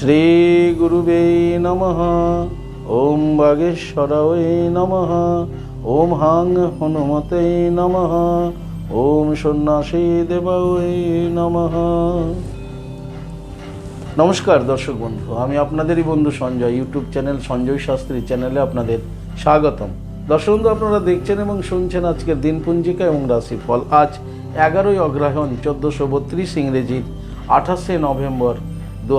শ্রীগুরুবে নমঃ। ওম বাগেশ্বরায় নমঃ। ওম হাং হনুমতে নমঃ। ওম সন্ন্যাসী দেবায় নমঃ। নমস্কার দর্শক বন্ধু, আমি আপনাদেরই বন্ধু সঞ্জয়, ইউটিউব চ্যানেল সঞ্জয় শাস্ত্রী চ্যানেলে আপনাদের স্বাগতম। দর্শক বন্ধু, আপনারা দেখছেন এবং শুনছেন আজকের দিনপঞ্জিকা এবং রাশিফল। আজ এগারোই অগ্রহায়ণ, চোদ্দোশো বত্রিশ ইংরেজির আঠাশে নভেম্বর দু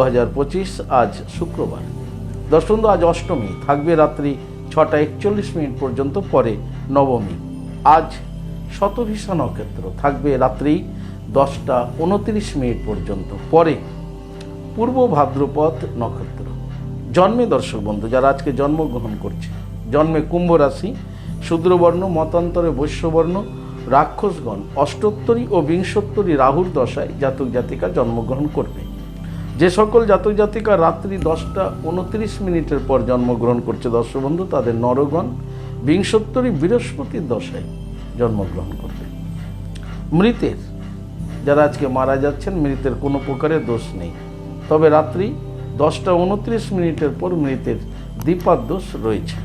আজ শুক্রবার। দর্শক আজ অষ্টমী, থাকবে রাত্রি ছটা একচল্লিশ মিনিট পর্যন্ত, পরে নবমী। আজ শতভিষা নক্ষত্র, থাকবে রাত্রি দশটা উনত্রিশ মিনিট পর্যন্ত, পরে পূর্ব ভাদ্রপদ নক্ষত্র। জন্মে দর্শক বন্ধু, যারা আজকে জন্মগ্রহণ করছে, জন্মে কুম্ভ রাশি, শূদ্রবর্ণ, মতান্তরে বৈশ্যবর্ণ, রাক্ষসগণ, অষ্টোত্তরী ও বিংশোত্তরী রাহুর দশায় জাতক জাতিকা জন্মগ্রহণ করবে। যে সকল জাতক জাতিকা রাত্রি দশটা উনত্রিশ মিনিটের পর জন্মগ্রহণ করছে দর্শক বন্ধু তাদের নরগণ বিংশোত্তরী বৃহস্পতির দশায় জন্মগ্রহণ করবে। মৃতের, যারা আজকে মারা যাচ্ছেন, মৃতের কোনো প্রকারের দোষ নেই। তবে রাত্রি দশটা উনত্রিশ মিনিটের পর মৃতের দ্বিপাদ দোষ রয়েছে।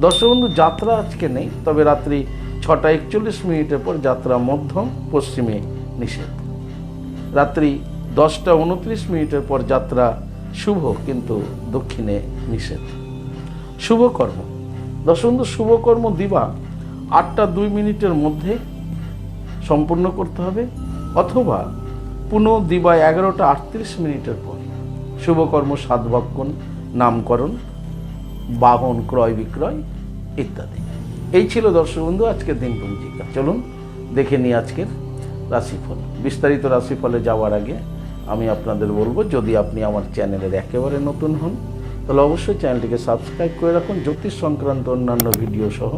দর্শক বন্ধু যাত্রা আজকে নেই, তবে রাত্রি ছটা একচল্লিশ মিনিটের পর যাত্রা মধ্যম পশ্চিমে নিষেধ। রাত্রি দশটা উনত্রিশ মিনিটের পর যাত্রা শুভ কিন্তু দক্ষিণে নিষেধ। শুভকর্ম দর্শক বন্ধু শুভকর্ম দিবা আটটা দুই মিনিটের মধ্যে সম্পূর্ণ করতে হবে অথবা পুনঃ দিবা এগারোটা আটত্রিশ মিনিটের পর। শুভকর্ম সাতভক্ষণ নামকরণ, বাহন ক্রয় বিক্রয় ইত্যাদি। এই ছিল দর্শক বন্ধু আজকের দিন পঞ্জিকা চলুন দেখে নিই আজকের রাশিফল। বিস্তারিত রাশিফলে যাওয়ার আগে আমি আপনাদের বলব, যদি আপনি আমার চ্যানেলের একেবারে নতুন হন, তাহলে অবশ্যই চ্যানেলটিকে সাবস্ক্রাইব করে রাখুন, জ্যোতিষ সংক্রান্ত অন্যান্য ভিডিও সহ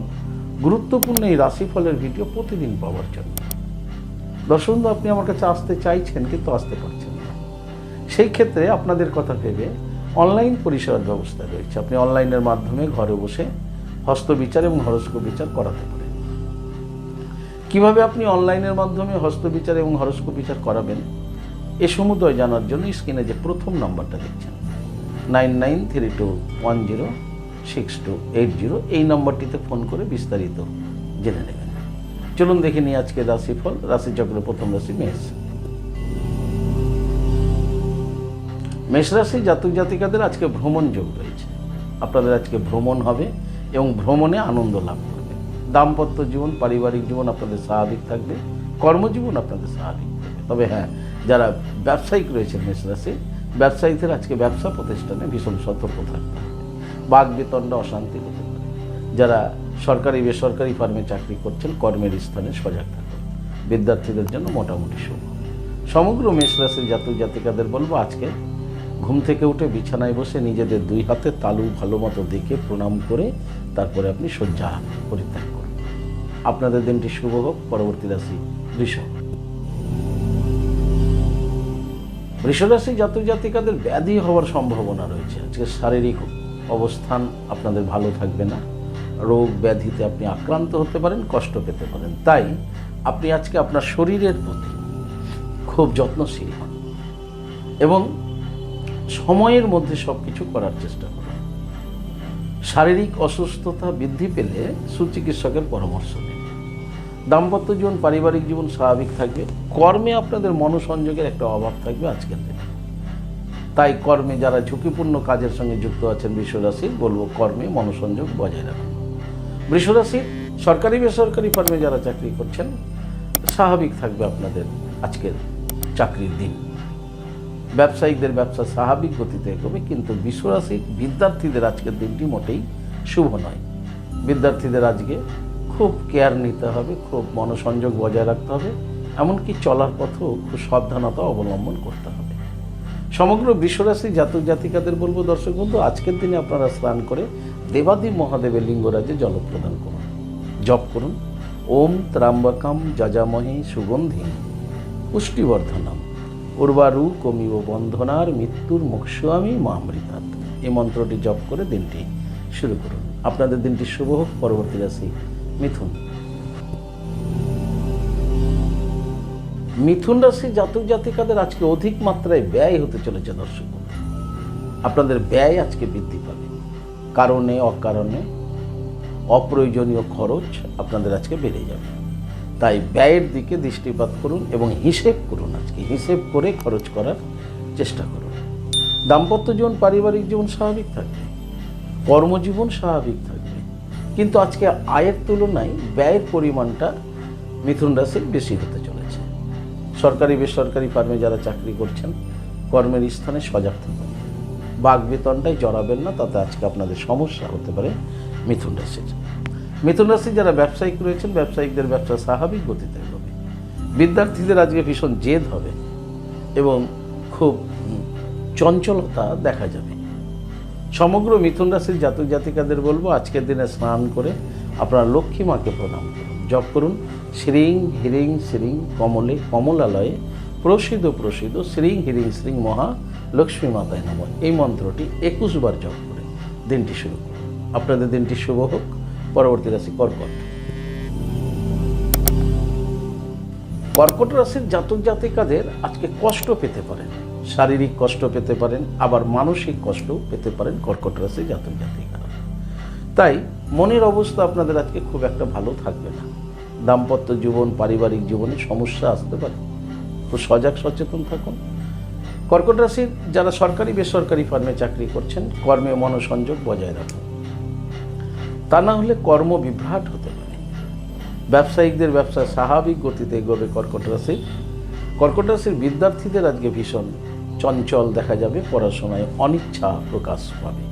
গুরুত্বপূর্ণ এই রাশিফলের ভিডিও প্রতিদিন পাওয়ার জন্য। দর্শক আপনি আমার কাছে আসতে চাইছেন, কিন্তু আসতে পারছেন না। সেই ক্ষেত্রে আপনাদের কথা ভেবে অনলাইন পরিষেবার ব্যবস্থা রয়েছে। আপনি অনলাইনের মাধ্যমে ঘরে বসে হস্তবিচার এবং হরস্কোপ বিচার করাতে পারেন। কীভাবে আপনি অনলাইনের মাধ্যমে হস্তবিচার এবং হরস্কোপ বিচার করাবেন? এ সমুদয় জানার জন্য স্ক্রিনে যে প্রথম নাম্বারটা দেখছেন, nine nine three two one zero six two eight zero, এই নম্বরটিতে ফোন করে বিস্তারিত জেনে নেবেন। চলুন দেখে নিই আজকে রাশিফল, রাশিচক্রের প্রথম রাশি মেষ। মেষ রাশি জাতক জাতিকাদের আজকে ভ্রমণ যোগ রয়েছে। আপনাদের আজকে ভ্রমণ হবে এবং ভ্রমণে আনন্দ লাভ করবে। দাম্পত্য জীবন, পারিবারিক জীবন আপনাদের স্বাভাবিক থাকবে, কর্মজীবন আপনাদের স্বাভাবিক থাকবে। তবে হ্যাঁ যারা ব্যবসায়িক রয়েছেন মেষ রাশি ব্যবসায়ীদের আজকে ব্যবসা প্রতিষ্ঠানে ভীষণ সতর্ক থাকতে হবে। বাঘ বিতণ্ড অশান্তি হতে পারে। যারা সরকারি, বেসরকারি ফার্মে চাকরি করছেন, কর্মের স্থানে সজাগ থাকুন বিদ্যার্থীদের জন্য মোটামুটি শুভ সমগ্র মেষ রাশির জাতক জাতিকাদের বলব, আজকে ঘুম থেকে উঠে বিছানায় বসে নিজেদের দুই হাতে তালু ভালো মতো দেখে, প্রণাম করে, তারপরে আপনি শয্যা পরিত্যাগ করুন। আপনাদের দিনটি শুভ হোক। পরবর্তী রাশি বৃষ বৃষরাশি জাতক জাতিকাদের ব্যাধি হওয়ার সম্ভাবনা রয়েছে। আজকে শারীরিক অবস্থান আপনাদের ভালো থাকবে না। রোগ ব্যাধিতে আপনি আক্রান্ত হতে পারেন, কষ্ট পেতে পারেন। তাই আপনি আজকে আপনার শরীরের প্রতি খুব যত্নশীল হন এবং সময়ের মধ্যে সব কিছু করার চেষ্টা করুন। শারীরিক অসুস্থতা বৃদ্ধি পেলে সুচিকিৎসকের পরামর্শ দাম্পত্য জীবন, পারিবারিক জীবন স্বাভাবিক থাকবে। কর্মে আপনাদের মনোসংযোগের একটা অভাব থাকবে আজকের দিনে। তাই কর্মে যারা ঝুঁকিপূর্ণ কাজের সঙ্গে যুক্ত আছেন বৃষরাশির বলব কর্মে মনোসংযোগ বজায় রাখুন। বৃষরাশির সরকারি বেসরকারি ফার্মে যারা চাকরি করছেন, স্বাভাবিক থাকবে আপনাদের আজকের চাকরির দিন। ব্যবসায়িকদের ব্যবসা স্বাভাবিক গতিতে এগোবে, কিন্তু বিশ্বরাশির বিদ্যার্থীদের আজকের দিনটি মোটেই শুভ নয়। বিদ্যার্থীদের আজকে খুব কেয়ার নিতে হবে, খুব মনোসংযোগ বজায় রাখতে হবে, এমনকি চলার পথেও খুব সাবধানতা অবলম্বন করতে হবে। সমগ্র বিশ্বরাশি জাতক জাতিকাদের বলব দর্শক বন্ধু, আজকের দিনে আপনারা স্নান করে দেবাদেব মহাদেবের লিঙ্গরাজে জল প্রদান করুন, জপ করুন। ওম ত্রাম্বাকাম যজামহে সুগন্ধি পুষ্টিবর্ধনম। উর্বারু কমিব বন্ধনার মৃত্যুর মোক্ষামী মামৃতাৎ এই মন্ত্রটি জপ করে দিনটি শুরু করুন। আপনাদের দিনটি শুভ হোক, পরবর্তী রাশি মিথুন। মিথুন রাশি জাতক জাতিকাদের আজকে অধিক মাত্রায় ব্যয় হতে চলেছে দর্শক আপনাদের ব্যয় আজকে বৃদ্ধি পাবে। কারণে, অকারণে, অপ্রয়োজনীয় খরচ আপনাদের আজকে বেড়ে যাবে। তাই ব্যয়ের দিকে দৃষ্টিপাত করুন এবং হিসেব করুন আজকে। হিসেব করে খরচ করার চেষ্টা করুন। দাম্পত্য জীবন, পারিবারিক জীবন স্বাভাবিক থাকবে। কর্মজীবন স্বাভাবিক থাকবে। কিন্তু আজকে আয়ের তুলনায় ব্যয়ের পরিমাণটা মিথুন রাশির বেশি হতে চলেছে। সরকারি, বেসরকারি ফার্মে যারা চাকরি করছেন, কর্মের স্থানে সজাগ থাকুন। বাঘ বেতনটাই জড়াবেন না, তাতে আজকে আপনাদের সমস্যা হতে পারে মিথুন রাশির। মিথুন রাশির যারা ব্যবসায়িক রয়েছেন, ব্যবসায়িকদের ব্যবসা স্বাভাবিক গতিতে হবে বিদ্যার্থীদের আজকে ভীষণ জেদ হবে এবং খুব চঞ্চলতা দেখা যাবে। সমগ্র মিথুন রাশির জাতক জাতিকাদের বলব, আজকের দিনে স্নান করে আপনার লক্ষ্মী মাকে প্রণাম করুন। জপ করুন। শ্রীং হিরিং শ্রীং কমলে কমলালয়ে প্রসিদ্ধ প্রসিদ্ধ শ্রীং হিরিং শ্রীং মহা লক্ষ্মী মাতায় নম। এই মন্ত্রটি একুশ বার জপ করে দিনটি শুরু করুন। আপনাদের দিনটি শুভ হোক। পরবর্তী রাশি কর্কট। কর্কট রাশির জাতক জাতিকাদের আজকে কষ্ট পেতে পারেন। শারীরিক কষ্ট পেতে পারেন, আবার মানসিক কষ্টও পেতে পারেন কর্কট রাশি জাতক জাতিকারা। তাই মনের অবস্থা আপনাদের আজকে খুব একটা ভালো থাকবে না। দাম্পত্য জীবন, পারিবারিক জীবনে সমস্যা আসতে পারে। খুব সজাগ সচেতন থাকুন। কর্কট রাশির যারা সরকারি, বেসরকারি ফার্মে চাকরি করছেন, কর্মে মনোসংযোগ বজায় রাখুন। তা না হলে কর্ম বিভ্রাট হতে পারে। ব্যবসায়িকদের ব্যবসা স্বাভাবিক গতিতে এগোবে কর্কট রাশি কর্কট রাশির বিদ্যার্থীদের আজকে ভীষণ চঞ্চল দেখা যাবে পড়াশোনায় অনিচ্ছা প্রকাশ পাবে।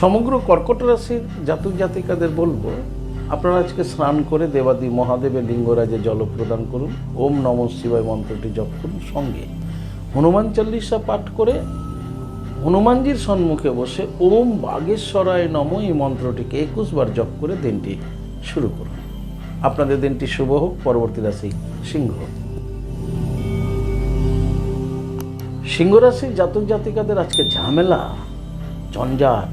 সমগ্র কর্কট রাশির জাতক জাতিকাদের বলব, আপনারা আজকে স্নান করে দেবাদি মহাদেবের লিঙ্গরাজে জল প্রদান করুন, ওম নম শিবায় মন্ত্রটি জপ করুন সঙ্গে। হনুমান চল্লিশা পাঠ করে হনুমানজির সম্মুখে বসে ওম বাগেশ্বরায় নম এই মন্ত্রটিকে একুশ বার জপ করে দিনটি শুরু করুন। আপনাদের দিনটি শুভ হোক, পরবর্তী রাশি সিংহ। সিংহ রাশির জাতক জাতিকাদের আজকে ঝামেলা, ঝঞ্ঝাট,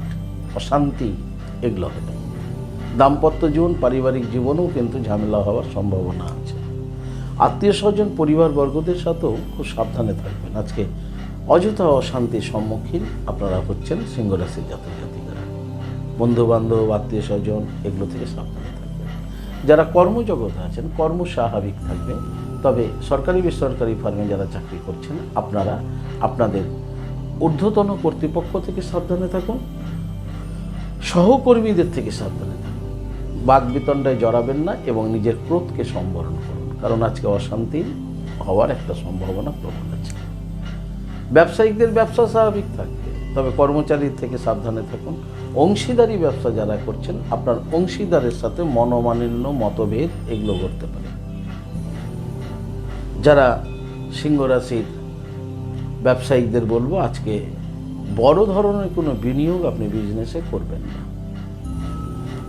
অশান্তি, এগুলো হবে। দাম্পত্য জীবন, পারিবারিক জীবনেও কিন্তু ঝামেলা হওয়ার সম্ভাবনা আছে। আত্মীয় স্বজন পরিবারবর্গদের সাথেও খুব সাবধানে থাকবেন। আজকে অযথা অশান্তির সম্মুখীন আপনারা হচ্ছেন সিংহ রাশির জাতক জাতিকারা। বন্ধু বান্ধব আত্মীয় স্বজন, এগুলো থেকে সাবধানে থাকবেন। যারা কর্মজগতে আছেন কর্ম স্বাভাবিক থাকবে তবে সরকারি বেসরকারি ফার্মে যারা চাকরি করছেন, আপনারা আপনাদের ঊর্ধ্বতন কর্তৃপক্ষ থেকে সাবধানে থাকুন, সহকর্মীদের থেকে সাবধানে থাকুন। বাঘ বিতণ্ডায় জড়াবেন না এবং নিজের ক্রোধকে সম্বরণ করুন, কারণ আজকে অশান্তি হওয়ার একটা সম্ভাবনা প্রবল আছে। ব্যবসায়িকদের ব্যবসা স্বাভাবিক থাকবে, তবে কর্মচারীর থেকে সাবধানে থাকুন। অংশীদারি ব্যবসা যারা করছেন, আপনার অংশীদারের সাথে মনোমালিন্য, মতভেদ এগুলো করতে পারে। যারা সিংহ রাশির ব্যবসায়িকদের বলব, আজকে বড় ধরনের কোনো বিনিয়োগ আপনি বিজনেসে করবেন না।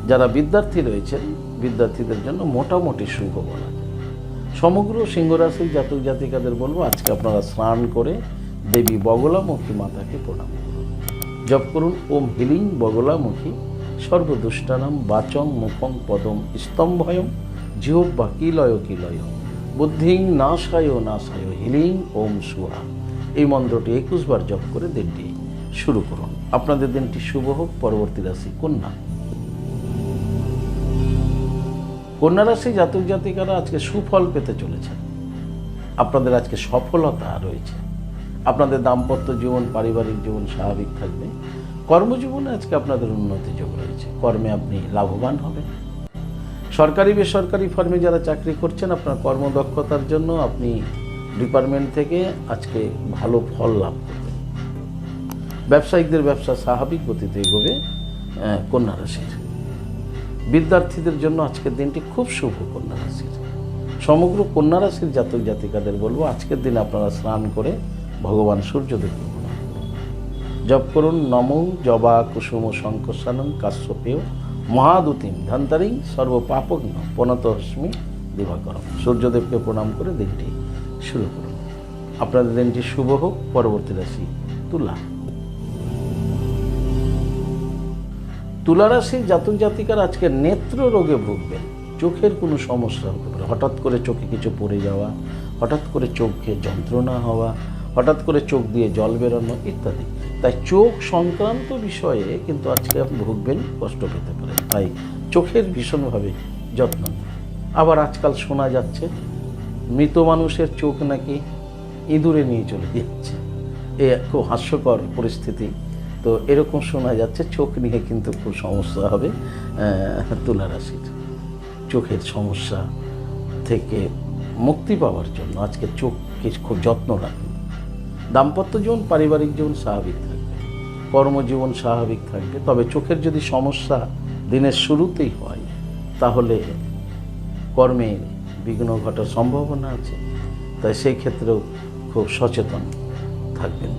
যারা বিদ্যার্থী রয়েছেন, বিদ্যার্থীদের জন্য মোটামুটি শুভ বলা সমগ্র সিংহরাশির জাতক জাতিকাদের বলব, আজকে আপনারা স্নান করে দেবী বগলামুখী মাতাকে প্রণাম করুন। জপ করুন, ওম হিলিং বগলামুখী, সর্বদুষ্টানাম বাচং মুখং পদম স্তম্ভয়ম জিহ্বা কিলয় কিলয়। বুদ্ধিং নাশায় নাশায় হিলিং ওম সুহা এই মন্ত্রটি একুশ বার জপ করে দিনটি শুরু করুন। আপনাদের দিনটি শুভ হোক, পরবর্তী রাশি কন্যা। কন্যা রাশি জাতক জাতিকারা আজকে সুফল পেতে চলেছেন। আপনাদের আজকে সফলতা রয়েছে। আপনাদের দাম্পত্য জীবন, পারিবারিক জীবন স্বাভাবিক থাকবে। কর্মজীবনে আজকে আপনাদের উন্নতি যোগ রয়েছে। কর্মে আপনি লাভবান হবেন। সরকারি, বেসরকারি ফার্মে যারা চাকরি করছেন, আপনার কর্মদক্ষতার জন্য আপনি ডিপার্টমেন্ট থেকে আজকে ভালো ফল লাভ করবেন। ব্যবসায়িকদের ব্যবসা স্বাভাবিক গতিতে এগোবে কন্যা রাশির। বিদ্যার্থীদের জন্য আজকের দিনটি খুব শুভ কন্যা রাশির। সমগ্র কন্যা রাশির জাতক জাতিকাদের বলব, আজকের দিন আপনারা স্নান করে ভগবান সূর্যদেবকে প্রণাম জপ করুন, নম, জবা, কুসুম শঙ্কসানং কাশ্যপেয় মহাদুতিম ধন্তারিং সর্বপাপগ্ন পনতহস্মি দিবাকরম। সূর্যদেবকে প্রণাম করে দিনটি শুরু করুন। আপনাদের দিনটি শুভ হোক, পরবর্তী রাশি তুলা। তুলা রাশির জাতক জাতিকার আজকে নেত্র রোগে ভুগবেন চোখের কোনো সমস্যা হতে পারে। হঠাৎ করে চোখে কিছু পড়ে যাওয়া, হঠাৎ করে চোখে যন্ত্রণা হওয়া হঠাৎ করে চোখ দিয়ে জল বেরোনো ইত্যাদি। তাই চোখ সংক্রান্ত বিষয়ে কিন্তু আজকে আপনি ভুগবেন কষ্ট পেতে পারেন। তাই চোখের ভীষণভাবে যত্ন আবার আজকাল শোনা যাচ্ছে মৃত মানুষের চোখ নাকি ইঁদুরে নিয়ে চলে যাচ্ছে। এ খুব হাস্যকর পরিস্থিতি। তো এরকম শোনা যাচ্ছে চোখ নিয়ে কিন্তু খুব সমস্যা হবে আহ, তুলা রাশির। চোখের সমস্যা থেকে মুক্তি পাওয়ার জন্য আজকে চোখকে খুব যত্ন রাখুন। দাম্পত্য জীবন, পারিবারিক জীবন স্বাভাবিক থাকবে। কর্মজীবন স্বাভাবিক থাকবে। তবে চোখের যদি সমস্যা দিনের শুরুতেই হয়, তাহলে কর্মে বিঘ্ন ঘটার সম্ভাবনা আছে। তাই সেই ক্ষেত্রেও খুব সচেতন থাকবেন।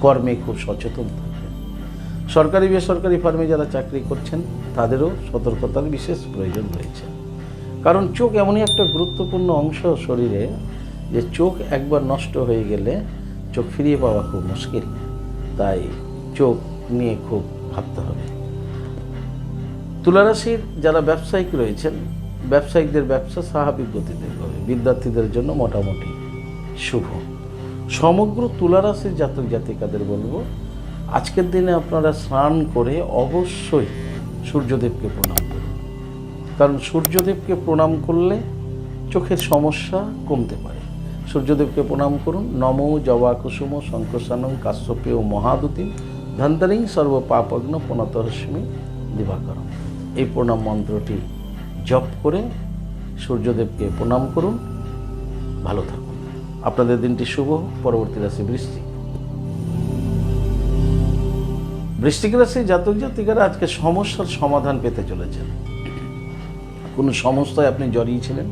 কর্মে খুব সচেতন থাকবেন। সরকারি, বেসরকারি ফার্মে যারা চাকরি করছেন, তাদেরও সতর্কতার বিশেষ প্রয়োজন রয়েছে। কারণ চোখ এমনই একটা গুরুত্বপূর্ণ অংশ শরীরে যে চোখ একবার নষ্ট হয়ে গেলে চোখ ফিরিয়ে পাওয়া খুব মুশকিল। তাই চোখ নিয়ে খুব ভাবতে হবে। তুলারাশির যারা ব্যবসায়িক রয়েছেন, ব্যবসায়িকদের ব্যবসা স্বাভাবিক গতিতে হবে। বিদ্যার্থীদের জন্য মোটামুটি শুভ। সমগ্র তুলারাশির জাতক জাতিকাদের বলব, আজকের দিনে আপনারা স্নান করে অবশ্যই সূর্যদেবকে প্রণাম করুন। কারণ সূর্যদেবকে প্রণাম করলে চোখের সমস্যা কমতে পারে। সূর্যদেবকে প্রণাম করুন। নম জবা কুসুম কাশ্যপেয় মহাদুতি ধন্তরিং সর্ব পাপগ্ন প্রণতরশ্মি দিবাকরম এই প্রণাম মন্ত্রটি জপ করে সূর্যদেবকে প্রণাম করুন। ভালো থাকুন। আপনাদের দিনটি শুভ। পরবর্তী রাশি বৃষ্টি। বৃষ্টিক রাশি জাতক জাতিকারা আজকে সমস্যার সমাধান পেতে চলেছেন। কোনো সমস্যায় আপনি জড়িয়েছিলেন?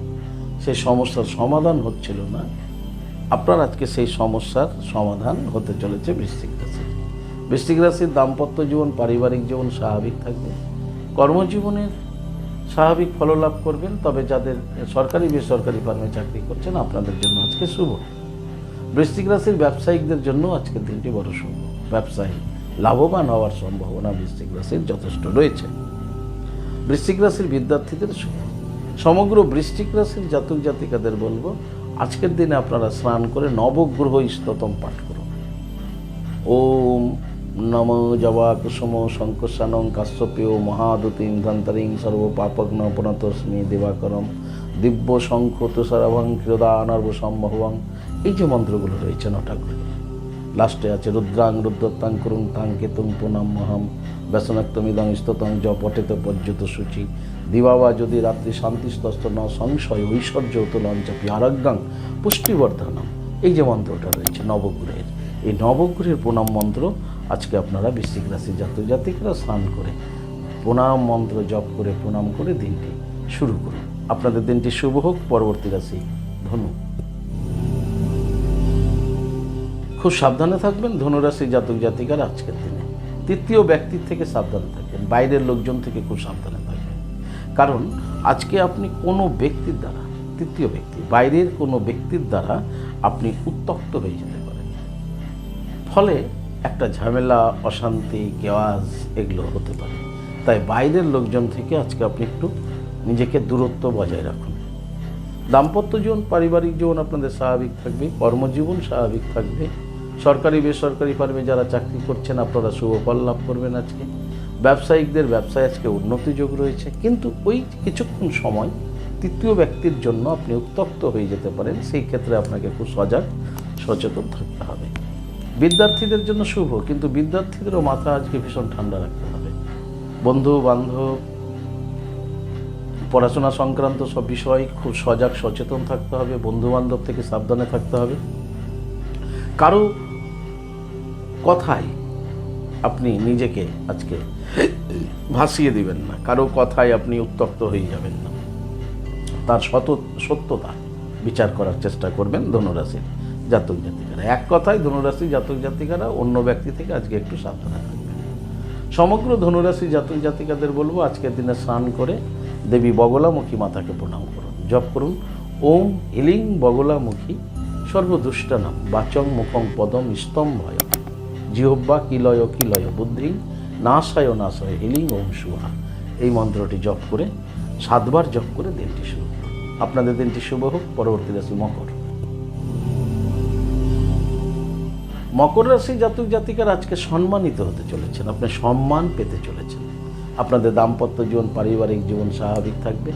সেই সমস্যার সমাধান হচ্ছিল না। আপনার আজকে সেই সমস্যার সমাধান হতে চলেছে বৃশ্চিক রাশি। বৃশ্চিক রাশির দাম্পত্য জীবন, পারিবারিক জীবন স্বাভাবিক থাকবে। কর্মজীবনের স্বাভাবিক ফললাভ করবেন, তবে যাদের সরকারি, বেসরকারি ফার্মে চাকরি করছেন, আপনাদের জন্য আজকে শুভ। বৃশ্চিক রাশির ব্যবসায়িকদের জন্য আজকের দিনটি বড় শুভ। ব্যবসায়ী লাভবান হওয়ার সম্ভাবনা বৃশ্চিক রাশির যথেষ্ট রয়েছে। বৃশ্চিক রাশির বিদ্যার্থীদের সমগ্র বৃশ্চিক রাশির জাতক জাতিকাদের বলব আজকের দিনে আপনারা স্নান করে নবগ্রহ স্ততম পাঠ করুন। ওম নম জবা কুসুম শঙ্কসানং কাশ্যপেয় মহাদুতিং ধন্তরিং সর্ব পাপগ্ন প্রণতস্মি দিবাকরম দিব্য শঙ্খ তুষারভং ক্ষীরদানর্ব সম্ভবং এই যে মন্ত্রগুলো রয়েছে নটা করে লাস্টে আছে রুদ্রাং রুদ্রত্তাং করুং তাং কেতুং পুনাম মহাম ব্যসনাক্তমিদং স্ততং জ পটেত পর্যত সূচি। দিবাবা যদি রাত্রি শান্তিস্তস্ত ন সংশয় ঐশ্বর্য তুলঞ্চাপি আরজ্ঞাং পুষ্টিবর্ধনম। এই যে মন্ত্রটা রয়েছে নবগ্রহের এই নবগ্রহের প্রণাম মন্ত্র আজকে আপনারা বৃশ্চিক রাশি জাতক জাতিকরা স্নান করে, প্রণাম মন্ত্র জপ করে, প্রণাম করে দিনটি শুরু করুন। আপনাদের দিনটি শুভ হোক, পরবর্তী রাশি ধনু। খুব সাবধানে থাকবেন ধনুরাশি জাতক জাতিকার আজকের দিনে। তৃতীয় ব্যক্তির থেকে সাবধানে থাকবেন বাইরের লোকজন থেকে খুব সাবধানে থাকবেন। কারণ আজকে আপনি কোনো ব্যক্তির দ্বারা তৃতীয় ব্যক্তি, বাইরের কোনো ব্যক্তির দ্বারা আপনি উত্তক্ত হয়ে যেতে পারেন। ফলে একটা ঝামেলা, অশান্তি, কেওয়াজ এগুলো হতে পারে। তাই বাইরের লোকজন থেকে আজকে আপনি একটু নিজেকে দূরত্ব বজায় রাখুন। দাম্পত্য জীবন, পারিবারিক জীবন আপনাদের স্বাভাবিক থাকবে, কর্মজীবন স্বাভাবিক থাকবে। সরকারি, বেসরকারি ফার্মে যারা চাকরি করছেন, আপনারা শুভ ফল লাভ করবেন আজকে। ব্যবসায়িকদের ব্যবসায় আজকে উন্নতি যোগ রয়েছে। কিন্তু ওই কিছুক্ষণ সময় তৃতীয় ব্যক্তির জন্য আপনি উত্তপ্ত হয়ে যেতে পারেন, সেই ক্ষেত্রে আপনাকে খুব সজাগ, সচেতন থাকতে হবে। বিদ্যার্থীদের জন্য শুভ, কিন্তু বিদ্যার্থীদেরও মাথা আজকে ভীষণ ঠান্ডা রাখতে হবে। বন্ধু, বান্ধব, পড়াশোনা সংক্রান্ত সব বিষয় খুব সজাগ, সচেতন থাকতে হবে, বন্ধু বান্ধব থেকে সাবধানে থাকতে হবে। কারও কথায় আপনি নিজেকে আজকে ভাসিয়ে দিবেন না, কারও কথায় আপনি উত্তপ্ত হয়ে যাবেন না। তার সত সত্যতা বিচার করার চেষ্টা করবেন ধনুরাশির জাতক জাতিকারা। এক কথায় ধনুরাশি জাতক জাতিকারা, অন্য ব্যক্তি থেকে আজকে একটু সাবধানে থাকবেন। সমগ্র ধনুরাশি জাতক জাতিকাদের বলব, আজকের দিনে স্নান করে দেবী বগলামুখী মাতাকে প্রণাম করুন, জপ করুন। ওম হিলিং বগলামুখী সর্বদুষ্টানাম বাচং মুখং পদম স্তম্ভয়। জিহব্বা কিলয় কিলয় বুদ্ধি, নাশায় নাশয় হিলিং ওম সুহা। এই মন্ত্রটি জপ করে সাতবার জপ করে দিনটি শুরু আপনাদের দিনটি শুভ হোক। পরবর্তী রাশি মকর। মকর রাশি জাতক জাতিকার আজকে সম্মানিত হতে চলেছেন। আপনি সম্মান পেতে চলেছেন। আপনাদের দাম্পত্য জীবন, পারিবারিক জীবন স্বাভাবিক থাকবে।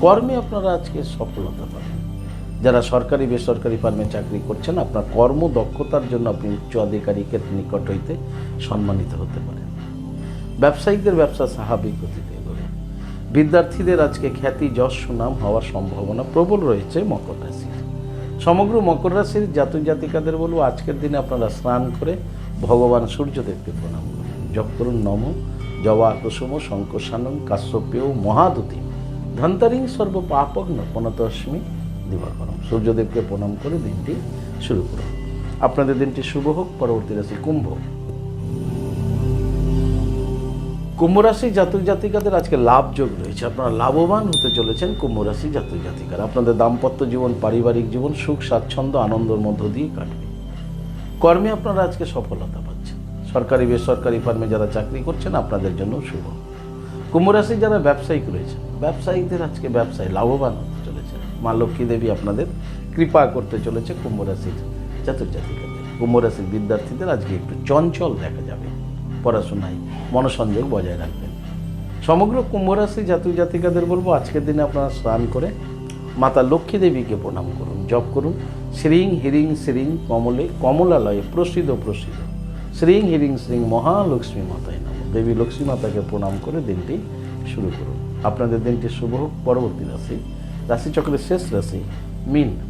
কর্মে আপনারা আজকে সফলতা পাবেন। যারা সরকারি, বেসরকারি ফার্মে চাকরি করছেন, আপনার কর্ম দক্ষতার জন্য আপনি উচ্চ আধিকারিকের নিকট হইতে সম্মানিত হতে পারেন। ব্যবসায়িকদের ব্যবসা স্বাভাবিক এগোবে বিদ্যার্থীদের আজকে খ্যাতি, যশ, সুনাম হওয়ার সম্ভাবনা প্রবল রয়েছে মকর রাশির। সমগ্র মকর রাশির জাতক জাতিকাদের বলব, আজকের দিনে আপনারা স্নান করে ভগবান সূর্যদেবকে প্রণাম করুন। জপ করুন, নম। জবা কুসুম, শঙ্করসানং, কাশ্যপেয়, মহাদুতি। ধন্তারিং সর্ব পাপগ্ন পনতস্মি দিবাকরম। সূর্যদেবকে প্রণাম করে দিনটি শুরু করুন। আপনাদের দিনটি শুভ হোক, পরবর্তী রাশি কুম্ভ কুম্ভ রাশি জাতক জাতিকাদের আজকে লাভযোগ রয়েছে। আপনারা লাভবান হতে চলেছেন কুম্ভ রাশি জাতক জাতিকারা। আপনাদের দাম্পত্য জীবন, পারিবারিক জীবন, সুখ, স্বাচ্ছন্দ্য, আনন্দের মধ্য দিয়ে কাটবে। কর্মে আপনারা আজকে সফলতা পাচ্ছেন। সরকারি, বেসরকারি ফার্মে যারা চাকরি করছেন, আপনাদের জন্য শুভ। কুম্ভ রাশি যারা ব্যবসায়িক রয়েছেন, ব্যবসায়ীদের আজকে ব্যবসায় লাভবান হতে চলেছে মা লক্ষ্মী দেবী আপনাদের কৃপা করতে চলেছে কুম্ভ রাশির জাতক জাতিকাদের। কুম্ভ রাশির বিদ্যার্থীদের আজকে একটু চঞ্চল দেখা যাবে। পড়াশোনায় মনোসংযোগ বজায় রাখবেন। সমগ্র কুম্ভ রাশি জাতক জাতিকাদের বলব, আজকের দিনে আপনারা স্নান করে মাতা লক্ষ্মী দেবীকে প্রণাম করুন, জপ করুন। শ্রীং হিরিং শ্রীং কমলে, কমলালয়ে প্রসিদ্ধ প্রসিদ্ধ। শ্রীং হিরিং শ্রীং মহালক্ষ্মী মাতায় নাম। দেবী লক্ষ্মী মাতাকে প্রণাম করে দিনটি শুরু করুন। আপনাদের দিনটি শুভ হোক। পরবর্তী রাশি, রাশিচক্রের শেষ রাশি, মিন।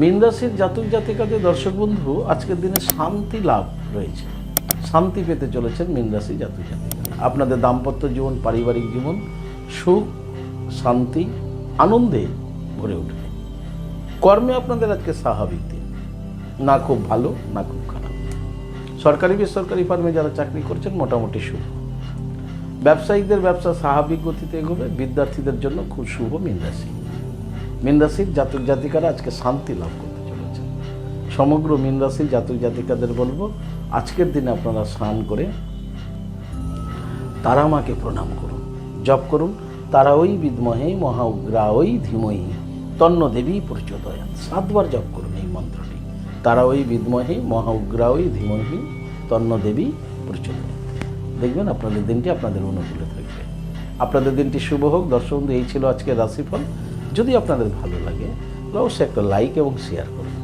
মীন রাশির জাতক জাতিকাদের দর্শক বন্ধু, আজকের দিনে শান্তি লাভ রয়েছে। শান্তি পেতে চলেছেন মীন রাশি জাতক জাতিকা আপনাদের দাম্পত্য জীবন, পারিবারিক জীবন সুখ, শান্তি, আনন্দে ভরে উঠবে। কর্মে আপনাদের আজকে স্বাভাবিক দিন। না খুব ভালো, না খুব খারাপ। সরকারি, বেসরকারি ফার্মে যারা চাকরি করছেন, মোটামুটি শুভ ব্যবসায়িকদের ব্যবসা স্বাভাবিক গতিতে এগোবে। বিদ্যার্থীদের জন্য খুব শুভ মীন রাশি মীন রাশির জাতক জাতিকারা আজকে শান্তি লাভ করতে চলেছে সমগ্র মীন রাশির জাতক জাতিকাদের বলব, আজকের দিনে আপনারা স্নান করে তারা মাকে প্রণাম করুন, জপ করুন। তারা ওই বিদ্মহে, মহা উগ্রা ওই ধীমহি, তন্ন দেবী প্রচোদয়ান সাতবার জপ করুন এই মন্ত্রটি। তারা ওই বিদ্মহে, মহা উগ্রা ওই ধীমহি, তন্ন দেবী প্রচোদয়ান দেখবেন আপনাদের দিনটি আপনাদের অনুকূলে থাকবে। আপনাদের দিনটি শুভ হোক। দর্শক এই ছিল আজকের রাশিফল। যদি আপনাদের ভালো লাগে, অবশ্যই একটা লাইক এবং শেয়ার করুন।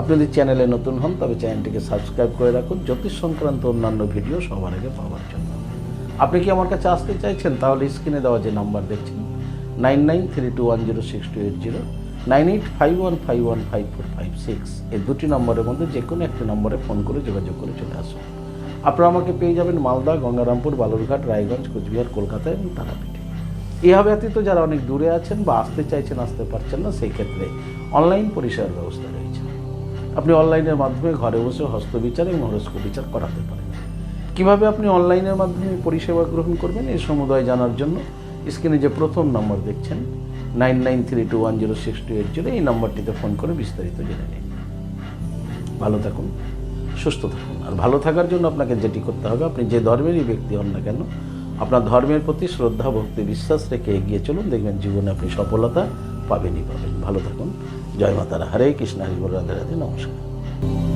আপনি যদি চ্যানেলে নতুন হন, তবে চ্যানেলটিকে সাবস্ক্রাইব করে রাখুন। জ্যোতিষ সংক্রান্ত অন্যান্য ভিডিও সবার আগে পাওয়ার জন্য। আপনি কি আমার কাছে আসতে চাইছেন? তাহলে স্ক্রিনে দেওয়া যে নাম্বার দেখছেন nine nine three two one zero six two eight zero nine eight five one five one five four five six এই দুটি নম্বরের মধ্যে যে কোনো একটি নম্বরে ফোন করে যোগাযোগ করে চলে আসুন। আপনারা আমাকে পেয়ে যাবেন মালদা, গঙ্গারামপুর, বালুরঘাট, রায়গঞ্জ, কোচবিহার, কলকাতা এবং তারাপীঠে। এভাবে ব্যতীত যারা অনেক দূরে আছেন বা আসতে চাইছেন, আসতে পারছেন না, সেই ক্ষেত্রে অনলাইন পরিষেবার ব্যবস্থা রয়েছে। আপনি অনলাইনের মাধ্যমে ঘরে বসে হস্তবিচার এবং হরস্কোপ বিচার করাতে পারেন। কীভাবে আপনি অনলাইনের মাধ্যমে পরিষেবা গ্রহণ করবেন, এই সমুদয় জানার জন্য স্ক্রিনে যে প্রথম নম্বর দেখছেন, nine nine three two one zero six two eight zero, এই নম্বরটিতে ফোন করে বিস্তারিত জেনে নিন। ভালো থাকুন, সুস্থ থাকুন। আর ভালো থাকার জন্য আপনাকে যেটি করতে হবে, আপনি যে ধর্মেরই ব্যক্তি হন না কেন আপনার ধর্মের প্রতি শ্রদ্ধা, ভক্তি, বিশ্বাস রেখে এগিয়ে চলুন। দেখবেন জীবনে আপনি সফলতা পাবেনই পাবেন। ভালো থাকুন। জয় মাতারা। হরে কৃষ্ণ। হরি রাধে রাধে। নমস্কার।